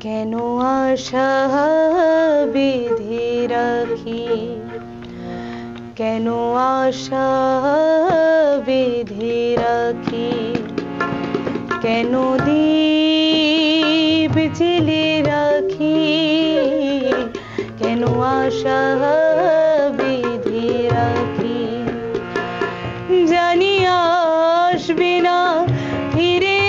কেন আশা বিধি রাখি? কেন আশা বিধি রাখি? কেন দীপ জেলে রাখি? কেন আশা বিধি রাখি? জানি আসবে না ফিরে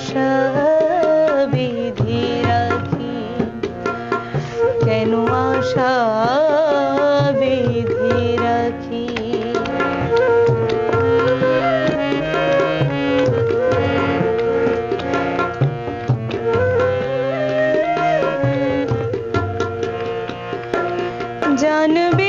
আশা বিধি রাখি। কেন আশা বিধি রাখি? জানবে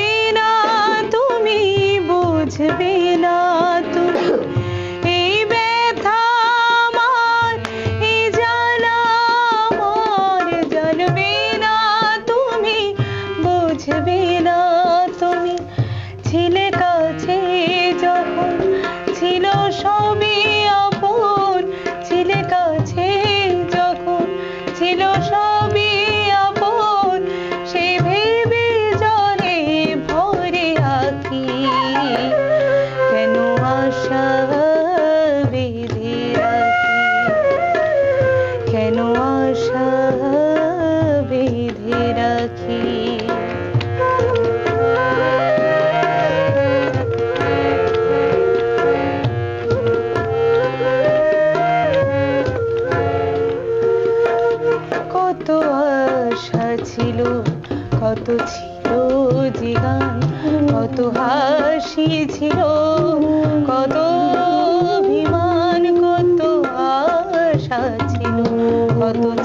আশা বেঁধে রাখি। কত আশা ছিল, কত ছিল জিগান, কত হাসি ছিল, কত অভিমান, কত আশা ছিল, কত